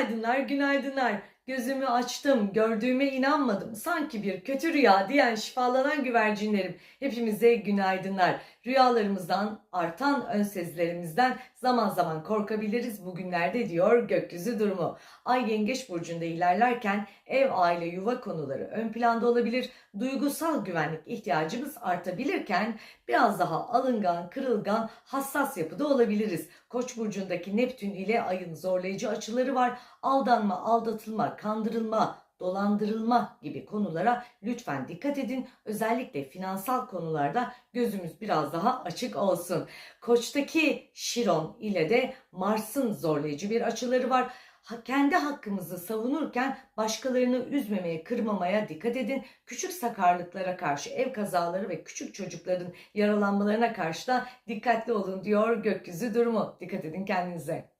Günaydınlar, günaydınlar. Gözümü açtım, gördüğüme inanmadım. Sanki bir kötü rüya diyen şifalanan güvercinlerim. Hepimize günaydınlar. Rüyalarımızdan, artan ön sezilerimizden zaman zaman korkabiliriz bugünlerde diyor gökyüzü durumu. Ay yengeç burcunda ilerlerken ev, aile, yuva konuları ön planda olabilir. Duygusal güvenlik ihtiyacımız artabilirken biraz daha alıngan, kırılgan, hassas yapıda olabiliriz. Koç burcundaki Neptün ile ayın zorlayıcı açıları var. Aldanma, aldatılma, kandırılma, dolandırılma gibi konulara lütfen dikkat edin. Özellikle finansal konularda gözümüz biraz daha açık olsun. Koç'taki Şiron ile de Mars'ın zorlayıcı bir açıları var. Kendi hakkımızı savunurken başkalarını üzmemeye, kırmamaya dikkat edin. Küçük sakarlıklara karşı, ev kazaları ve küçük çocukların yaralanmalarına karşı da dikkatli olun diyor gökyüzü durumu. Dikkat edin kendinize.